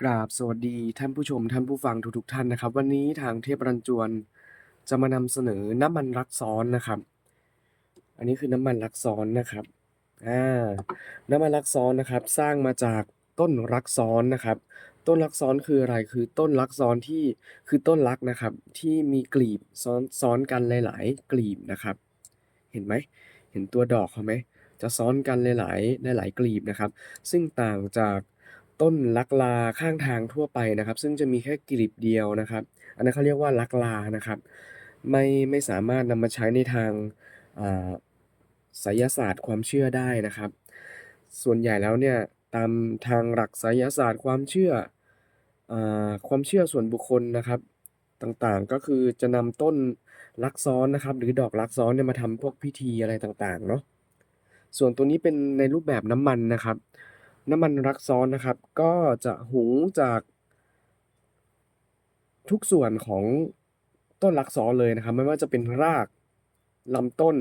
กราบสวัสดีท่านผู้ชมท่านผู้ฟังทุกๆท่านนะครับ วันนี้ทางเทพรันจวนจะมานำเสนอน้ำมันรักซ้อนนะครับ อันนี้คือน้ำมันรักซ้อนนะครับอ่าน้ำมันรักซ้อนนะครับ สร้างมาจากต้นรักซ้อนนะครับ ต้นรักซ้อนคืออะไรคือต้นรักซ้อนที่คือต้นรักนะครับ ที่มีกลีบซ้อนซ้อนกันหลาย ๆ กลีบนะครับ เห็นไหมเห็นตัวดอกเขาไหมจะซ้อนกันหลาย ๆ หลาย ๆ กลีบนะครับ ซึ่งต่างจาก ต้นลักลาข้างทางทั่วไปนะครับ ซึ่งจะมีแค่กลีบเดียวนะครับ อันนั้นเขาเรียกว่าลักลานะครับ ไม่ไม่สามารถนำมาใช้ในทางอ่าไสยศาสตร์ความเชื่อได้นะครับ ส่วนใหญ่แล้วเนี่ยตามทางหลักไสยศาสตร์ความเชื่ออ่าความเชื่อส่วนบุคคลนะครับ ต่างๆก็คือจะนำต้นลักซ้อนนะครับ หรือดอกลักซ้อนเนี่ยมาทำพวกพิธีอะไรต่างๆเนาะส่วนตัวนี้เป็นในรูปแบบน้ำมันนะครับ น้ำมันรักซ้อนนะครับ ก็จะหุงจาก ทุกส่วนของต้นรักซ้อนเลยนะครับ ไม่ว่าจะเป็นรากลำต้น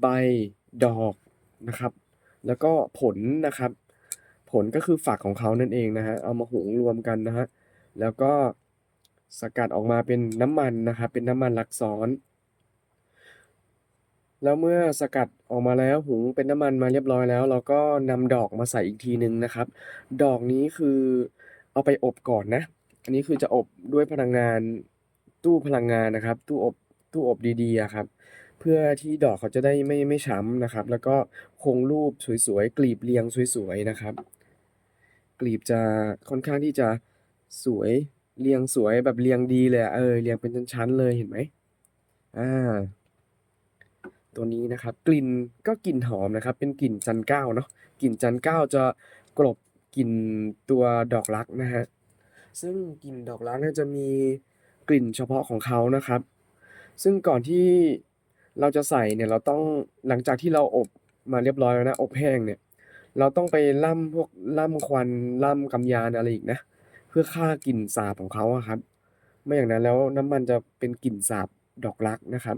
ใบดอกนะครับ แล้วก็ผลนะครับ ผลก็คือฝักของเขานั่นเองนะฮะเอามาหุงรวมกันนะฮะแล้วก็สกัดออกมาเป็นน้ำมันนะครับ เป็นน้ำมันรักซ้อน แล้วเมื่อสกัดออกมาแล้วหุงเป็นน้ำมันมาเรียบร้อยแล้ว เราก็นำดอกมาใส่อีกทีหนึ่งนะครับ ดอกนี้คือเอาไปอบก่อนนะ อันนี้คือจะอบด้วยพลังงานตู้พลังงานนะครับ ตู้อบตู้อบดีๆครับ เพื่อที่ดอกเขาจะได้ไม่ไม่ช้ำนะครับ แล้วก็คงรูปสวยๆกลีบเรียงสวยๆนะครับ กลีบจะค่อนข้างที่จะสวยเรียงสวยแบบเรียงดีเลยเออเรียงเป็นชั้นๆเลยเห็นไหมอ่า ตัวนี้นะครับ กลิ่นก็กลิ่นหอมนะครับ เป็นกลิ่นจันเก้าเนาะกลิ่นจันเก้าจะกลบกลิ่นตัวดอกรักนะฮะซึ่งกลิ่นดอกรักเนี่ยจะมีกลิ่นเฉพาะของเขานะครับ ซึ่งก่อนที่เราจะใส่เนี่ยเราต้องหลังจากที่เราอบมาเรียบร้อยแล้วนะอบแห้งเนี่ย เราต้องไปล่ำพวกล่ำควันล่ำกำยานอะไรอีกนะเพื่อฆ่ากลิ่นสาบของเขาครับ ไม่อย่างนั้นแล้วน้ำมันจะเป็นกลิ่นสาบดอกรักนะครับ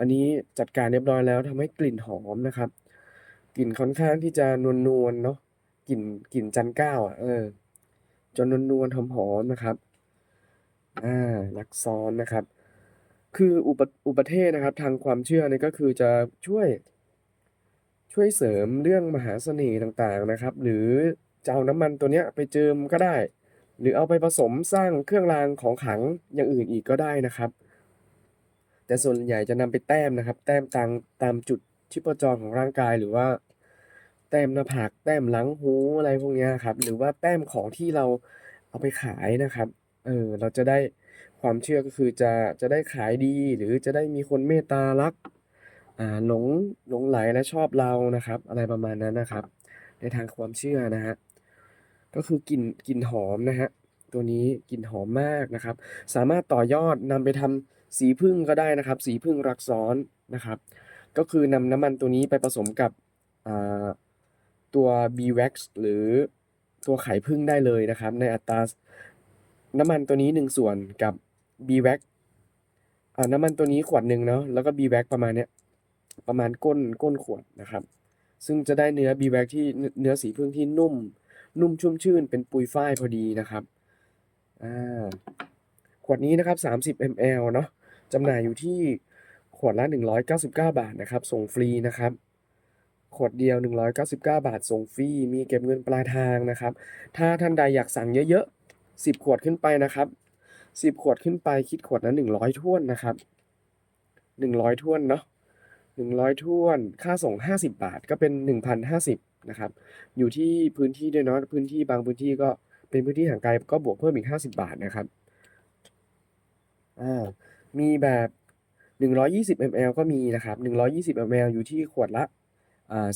อันนี้จัดการเรียบร้อยแล้วทำให้กลิ่นหอมนะครับ กลิ่นค่อนข้างที่จะนวลๆเนาะกลิ่นกลิ่นจันก้าอะเออจนนวลๆหอมๆนะครับอ่ารักซ้อนนะครับ คืออุปอุปเทศนะครับ ทางความเชื่อเนี่ยก็คือจะช่วย ช่วยเสริมเรื่องมหาเสน่ห์ต่างๆนะครับ หรือจะเอาน้ำมันตัวเนี้ยไปเจิมก็ได้ หรือเอาไปผสมสร้างเครื่องรางของขลังอย่างอื่นอีกก็ได้นะครับ แต่ส่วนใหญ่จะนำไปแต้มนะครับ แต้มตามตามจุดชีพจรของร่างกายหรือว่า แต้มหน้าผากแต้มหลังหูอะไรพวกนี้ครับ หรือว่าแต้มของที่เราเอาไปขายนะครับ เออเราจะได้ความเชื่อก็คือจะจะได้ขายดี หรือจะได้มีคนเมตตารักอ่าหลงหลงใหลและชอบเรานะครับ อะไรประมาณนั้นนะครับ ในทางความเชื่อนะฮะก็คือกลิ่นกลิ่นหอมนะฮะตัวนี้กลิ่นหอมมากนะครับ สามารถต่อยอดนำไปทำ สีผึ้งก็ได้นะครับ สีผึ้งรักซ้อนนะครับ ก็คือนำน้ำมันตัวนี้ไปผสมกับตัว B-Wax หรือตัวไข่ผึ้งได้เลยนะครับ ในอัตราน้ำมันตัวนี้ 1 ส่วนกับ B-Wax น้ำมันตัวนี้ขวดหนึ่งเนาะแล้วก็ B-Wax ประมาณเนี้ยประมาณก้นก้นขวดนะครับ ซึ่งจะได้เนื้อ B-Wax ที่เนื้อสีผึ้งที่นุ่ม นุ่มชุ่มชื่น เป็นปุยฝ้ายพอดีนะครับขวดนี้นะครับ 30 ml เนาะ จำหน่ายอยู่ที่ขวดละ 199 บาทนะครับ ส่งฟรีนะครับ ขวดเดียว 199 บาท ส่งฟรี มีเก็บเงินปลายทางนะครับ ถ้าท่านใดอยากสั่งเยอะๆ 10 ขวดขึ้นไปนะครับ 10 ขวดขึ้นไปคิดขวดละ100ถ้วนนะครับ 100ถ้วนเนาะ100ถ้วน ค่าส่ง 50 บาท ก็เป็น 1,050นะครับ อยู่ที่พื้นที่ด้วยเนาะ พื้นที่บางพื้นที่ก็เป็นพื้นที่ห่างไกลก็บวกเพิ่มอีก 50 บาทนะครับ อ่า มีแบบ 120 ml ก็มีนะครับ 120 ml อยู่ที่ขวดละอ่า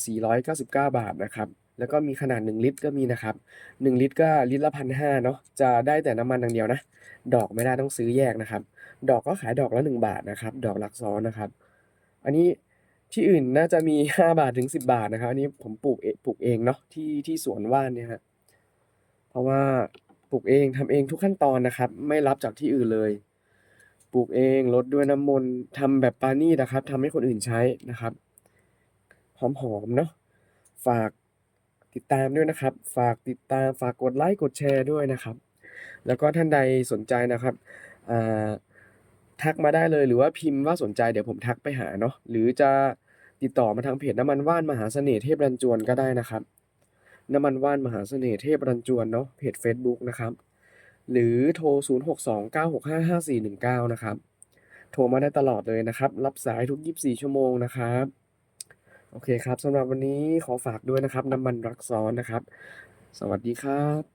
499 บาทนะครับ แล้วก็มีขนาด 1 ลิตรก็มีนะครับ 1 ลิตรก็ลิตรละ1,500เนาะ จะได้แต่น้ำมันอย่างเดียวนะ ดอกไม่ได้ต้องซื้อแยกนะครับ ดอกก็ขายดอกละ 1 บาทนะครับ ดอกรักซ้อนนะครับ อันนี้ที่อื่นน่าจะมี 5 บาทถึง 10 บาทนะครับ อันนี้ผมปลูกเอปลูกเองเนาะที่ที่สวนว่านเนี่ยครับเพราะว่าปลูกเองทำเองทุกขั้นตอนนะครับ ไม่รับจากที่อื่นเลย ปลูกเองรดด้วยน้ำมนต์ทำแบบปาณีตนะครับทำให้คนอื่นใช้นะครับ หอมๆเนาะฝากติดตามด้วยนะครับ ฝากติดตามฝากกดไลก์กดแชร์ด้วยนะครับ แล้วก็ท่านใดสนใจนะครับอ่าทักมาได้เลยหรือว่าพิมพ์ว่าสนใจเดี๋ยวผมทักไปหาเนาะหรือจะติดต่อมาทางเพจน้ำมันว่านมหาเสน่ห์เทพรันจวนก็ได้นะครับ น้ำมันว่านมหาเสน่ห์เทพรันจวนเนาะเพจเฟซบุ๊กนะครับ หรือโทร 0629655419 นะครับ โทรมาได้ตลอดเลยนะครับ รับสายทุก 24 ชั่วโมงนะครับ โอเคครับสำหรับวันนี้ขอฝากด้วยนะครับ น้ำมันรักซ้อนนะครับ สวัสดีครับ